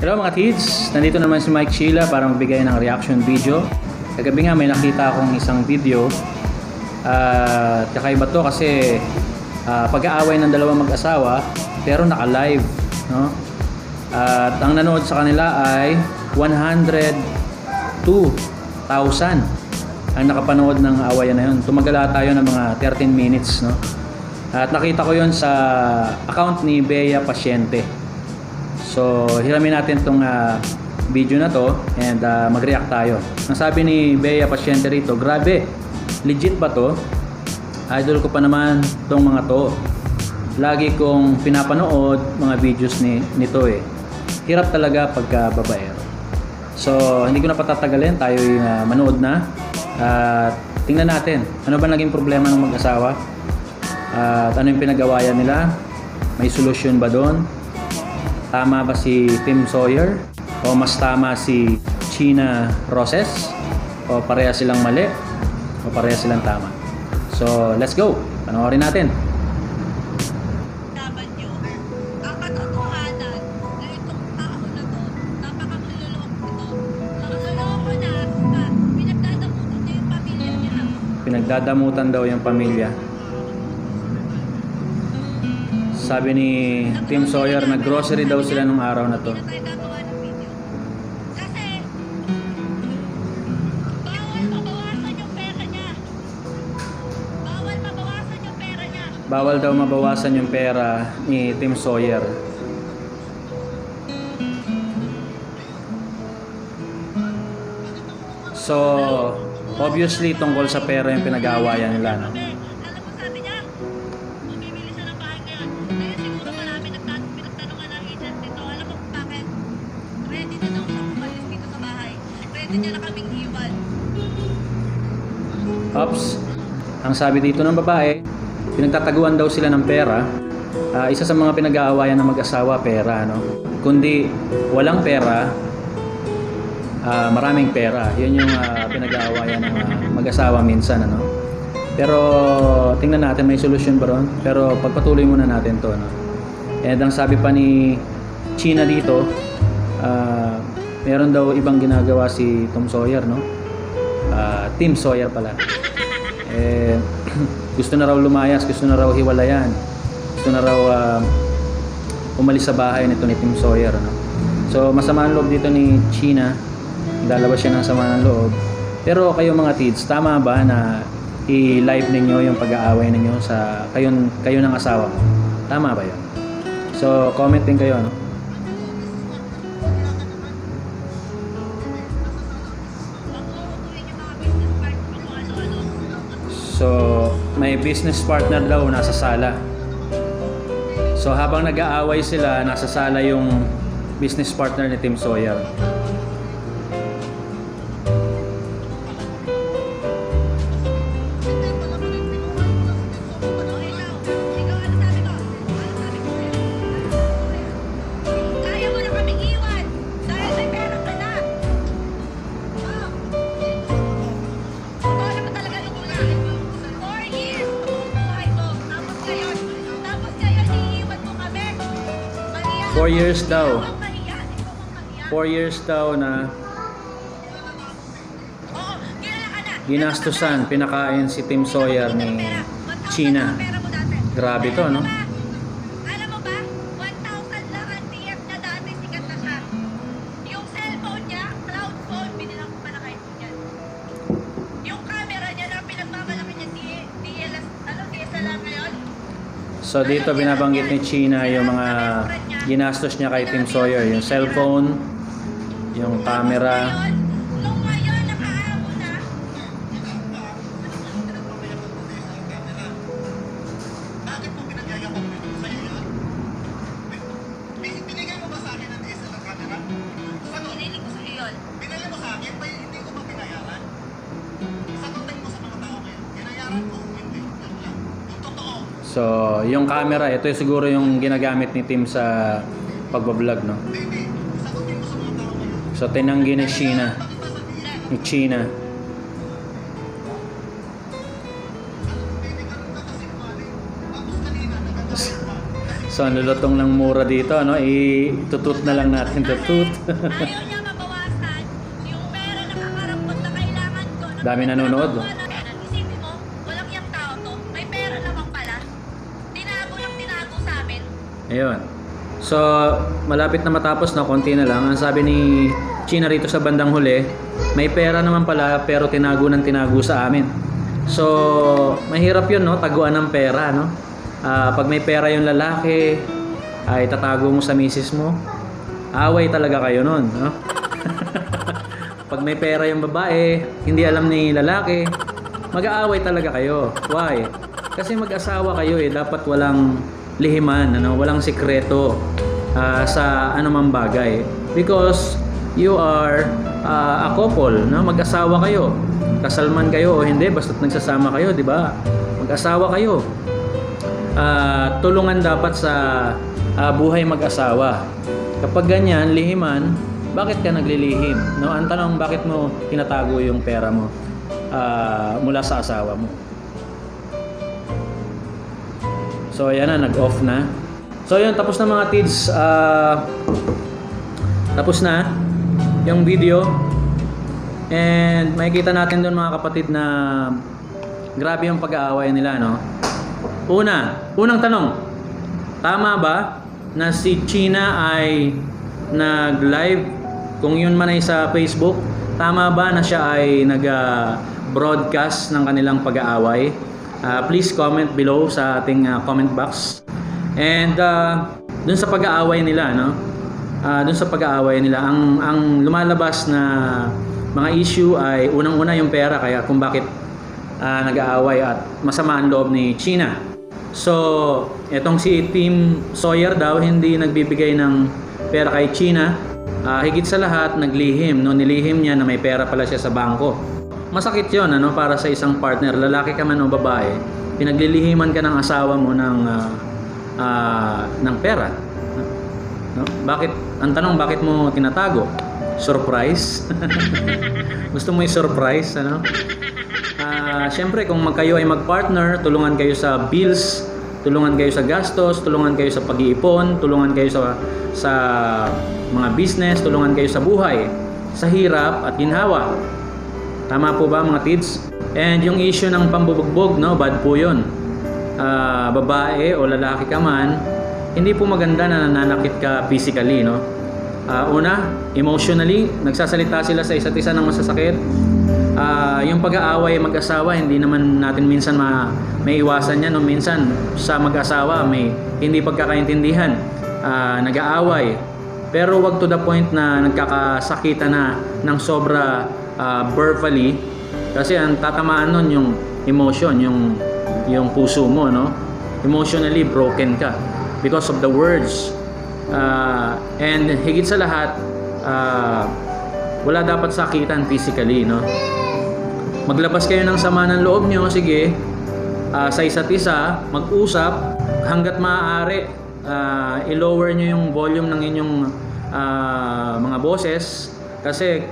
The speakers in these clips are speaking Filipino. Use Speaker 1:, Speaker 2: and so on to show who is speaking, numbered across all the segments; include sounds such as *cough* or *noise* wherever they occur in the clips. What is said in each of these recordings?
Speaker 1: Hello mga kids, nandito naman si Mike Sheila para magbigay ng reaction video. Kagabi nga may nakita akong isang video. Uh, kakaiba to kasi ah, pag-aaway ng dalawang mag-asawa pero naka-live. No? At ang nanood sa kanila ay 102,000 ang nakapanood ng awayan na yun. Tumagala tayo ng mga 13 minutes. No? At nakita ko yon sa account ni Bea Pasyente. So, hiramin natin itong video na to and ah, mag-react tayo. Ang sabi ni Bea Pasyente rito, grabe, legit ba to? Idol ko pa naman tong mga to. Lagi kong pinapanood mga videos ni nito eh. Hirap talaga pagka babaero. So, hindi ko na patatagalin, tayo uh, manood na. At tingnan natin, ano ba naging problema ng mag-asawa? At ano yung pinagawayan nila? May solusyon ba doon? Tama ba si Tim Sawyer? O mas tama si China Roses? O pareha silang mali? O pareha silang tama? So, let's go! Panoorin natin.
Speaker 2: laban nyo. Ang katotohanan
Speaker 1: Sabi ni Tim Sawyer, nag-grocery daw sila nung araw na to.
Speaker 2: Bawal
Speaker 1: daw mabawasan yung pera ni Tim Sawyer. So, obviously tungkol sa pera yung pinag-aawayan nila, no?
Speaker 2: Ready niya na kaming iwan.
Speaker 1: Ops, ang sabi dito ng babae, pinagtataguan daw sila ng pera. Ah, isa sa mga pinag-aawayan ng mag-asawa, pera, no? Kundi walang pera, ah, maraming pera. Yun yung ah, pinag-aawayan ng ah, mag-asawa minsan, ano? Pero tingnan natin, may solusyon ba ron? Pero pagpatuloy muna natin to, no? And ang sabi pa ni China dito, meron daw ibang ginagawa si Tom Sawyer, no? Ah, Tim Sawyer pala. Eh, *clears throat* gusto na raw lumayas, gusto na raw hiwalayan. Gusto na raw ah, umalis sa bahay nito ni Tim Sawyer. Ano? So, masama ang loob dito ni China. Lalabas siya ng sama ng loob. Pero kayo mga kids, tama ba na i-live ninyo yung pag-aaway ninyo sa kayo, kayo ng asawa? Tama ba yun? So, comment din kayo, no? So, may business partner daw nasa sala. So, habang nag-aaway sila, nasa sala yung business partner ni Tim Sawyer.
Speaker 2: 4 years
Speaker 1: daw. 4 years daw na ginastusan, pinakain si Tim Sawyer ni China. Grabe to, no? So dito binabanggit ni China yung mga ginastos niya kay Tim Sawyer. Yung cellphone, yung camera.
Speaker 2: Ngayon, nung
Speaker 1: So, yung camera, ito yung siguro yung ginagamit ni Tim sa pagbablog, no? So, tinanggi ni
Speaker 3: sabihin?
Speaker 1: Ni China. So, *laughs* So, ang lulutong ng mura dito, ano? I-tutut na lang natin. Tutut. Dami nanonood, oh. Ayun. So, malapit na matapos na, konti na lang. Ang sabi ni China rito sa bandang huli, may pera naman pala pero tinago ng tinago sa amin. So, mahirap yun, no? Taguan ng pera, no? Ah, pag may pera yung lalaki, ay tatago mo sa misis mo. Away talaga kayo nun, no? *laughs* pag may pera yung babae, hindi alam ni lalaki, mag-aaway talaga kayo. Why? Kasi mag-asawa kayo eh, dapat walang lihiman, ano, walang sikreto ah, sa anumang bagay. Because you are ah, a couple, no? Mag-asawa kayo. Kasal man kayo o hindi, basta't nagsasama kayo, di ba? Mag-asawa kayo. Ah, tulungan dapat sa ah, buhay mag-asawa. Kapag ganyan, lihiman, bakit ka naglilihim? No, ang tanong, bakit mo tinatago yung pera mo ah, mula sa asawa mo? So, ayan na, nag-off na. So, yun, tapos na mga kids. Ah, tapos na yung video. And makikita natin doon mga kapatid na grabe yung pag-aaway nila, no? Una, unang tanong. Tama ba na si China ay nag-live kung yun man ay sa Facebook? Tama ba na siya ay nag-broadcast ng kanilang pag-aaway? Ah, please comment below sa ating ah, comment box. And uh, dun sa pag-aaway nila, no? Ah, dun sa pag-aaway nila, ang ang lumalabas na mga issue ay unang-una yung pera kaya kung bakit ah, nag-aaway at masama ang loob ni China. So, etong si Team Sawyer daw hindi nagbibigay ng pera kay China. Ah, higit sa lahat, naglihim. No? Nilihim niya na may pera pala siya sa bangko. Masakit yon ano, para sa isang partner, lalaki ka man o babae, pinaglilihiman ka ng asawa mo ng, ah, ah, ng pera. No? Bakit, ang tanong, bakit mo tinatago? Surprise? *laughs* Gusto mo i-surprise, ano? Ah, Siyempre, kung mag kayo ay mag-partner, tulungan kayo sa bills, tulungan kayo sa gastos, tulungan kayo sa pag-iipon, tulungan kayo sa sa mga business, tulungan kayo sa buhay, sa hirap at ginhawa. Tama po ba mga kids? And yung issue ng pambubugbog, no, bad po yun. Ah, babae o lalaki ka man, hindi po maganda na nananakit ka physically, no? Ah, una, emotionally, nagsasalita sila sa isa't isa ng masasakit. Ah, yung pag-aaway mag-asawa, hindi naman natin minsan ma may iwasan yan. No? Minsan sa mag-asawa may hindi pagkakaintindihan, ah, nag-aaway. Pero wag to the point na nagkakasakitan na ng sobra ah, verbally kasi ang tatamaan nun yung emotion, yung yung puso mo, no? Emotionally broken ka because of the words. Ah, and higit sa lahat, ah, wala dapat sakitan physically, no? Maglabas kayo ng sama ng loob nyo, sige, ah, sa isa't isa, mag-usap, hanggat maaari, ah, i-lower nyo yung volume ng inyong ah, mga boses, kasi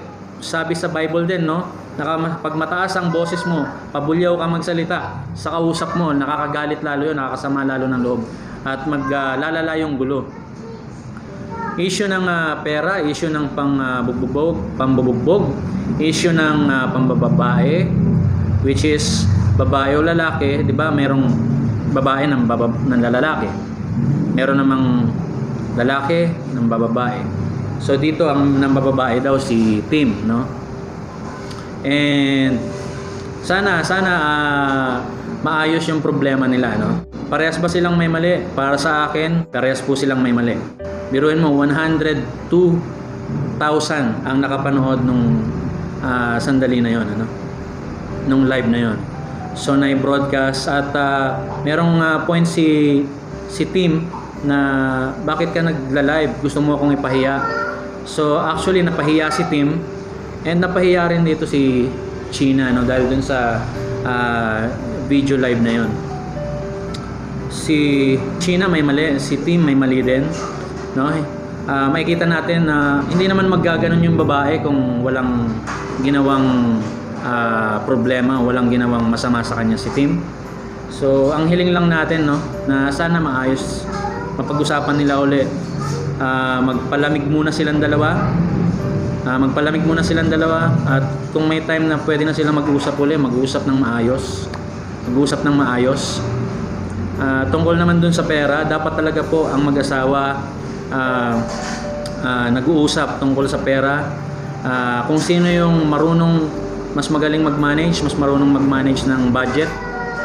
Speaker 1: sabi sa Bible din, no? Naka, pag ang boses mo, pabulyaw ka magsalita, sa kausap mo, nakakagalit lalo yun, nakakasama lalo ng loob, at maglalala yung gulo issue ng ah, pera, issue ng pang ah, bubugbog, pambubugbog, issue ng ah, pambababae which is babae o lalaki, 'di ba? Merong babae ng babab ng lalaki. Meron namang lalaki ng bababae. So dito ang ng bababae daw si Tim, no? And sana sana ah, maayos yung problema nila, no? Parehas ba silang may mali? Para sa akin, parehas po silang may mali. Biruin mo 102,000 ang nakapanood nung ah, sandali na 'yon, ano? Nung live na 'yon. So na-broadcast at ah, merong ah, point si si Tim na bakit ka nagla-live? Gusto mo akong ipahiya? So actually napahiya si Tim and napahiya rin dito si China no dahil dun sa ah, video live na 'yon. Si China may mali, si Tim may mali din. No? Ah, makikita natin na hindi naman maggaganon yung babae kung walang ginawang ah, problema, walang ginawang masama sa kanya si Tim. So, ang hiling lang natin no na sana maayos mapag-usapan nila uli. Ah, magpalamig muna silang dalawa. Ah, magpalamig muna silang dalawa at kung may time na pwede na sila mag-usap uli, mag-usap ng maayos. Mag-usap ng maayos. Ah, tungkol naman dun sa pera, dapat talaga po ang mag-asawa ah, ah, nag-uusap tungkol sa pera. Ah, kung sino yung marunong mas magaling mag-manage, mas marunong mag-manage ng budget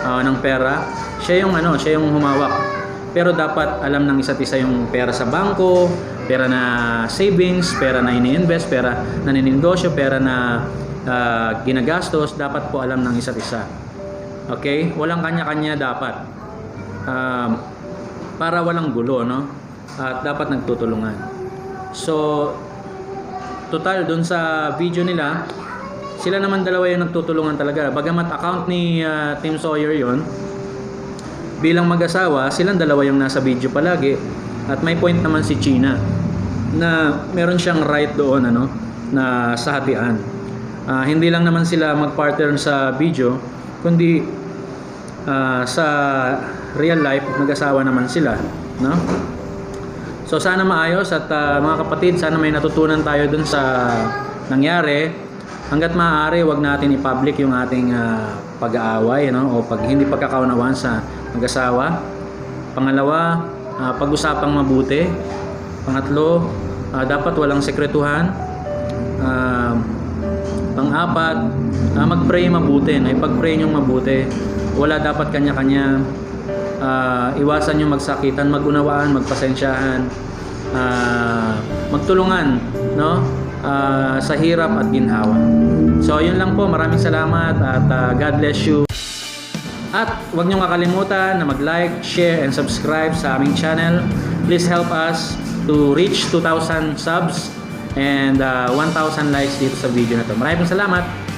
Speaker 1: ah, ng pera, siya yung ano, siya yung humawak. Pero dapat alam ng isa't isa yung pera sa bangko, pera na savings, pera na ini-invest, pera na ninegosyo, pera na ah, ginagastos, dapat po alam ng isa't isa. Okay? Walang kanya-kanya dapat. Um, para walang gulo, no? At dapat nagtutulungan. So, total dun sa video nila, sila naman dalawa yung nagtutulungan talaga. Bagamat account ni ah, Tim Sawyer yon bilang mag-asawa, silang dalawa yung nasa video palagi. At may point naman si China na meron siyang right doon ano na sa hatian. Ah, hindi lang naman sila mag-partner sa video, kundi ah, sa real life mag-asawa naman sila, no? So sana maayos at ah, mga kapatid, sana may natutunan tayo dun sa nangyari. Hanggat maaari, wag natin i-public yung ating ah, pag-aaway no? o pag hindi pagkakaunawaan sa mag-asawa. Pangalawa, ah, pag-usapang mabuti. Pangatlo, ah, dapat walang sekretuhan. Ah, pang-apat, ah, mag-pray mabuti. No? Ipag-pray nyo mabuti. Wala dapat kanya-kanya. Ah, iwasan yung magsakitan, magunawaan, magpasensyahan, ah, magtulungan, no? Ah, sa hirap at ginhawa. So, yun lang po. Maraming salamat at ah, God bless you. At huwag niyong kakalimutan na mag-like, share, and subscribe sa aming channel. Please help us to reach 2,000 subs and ah, 1,000 likes dito sa video na to. Maraming salamat!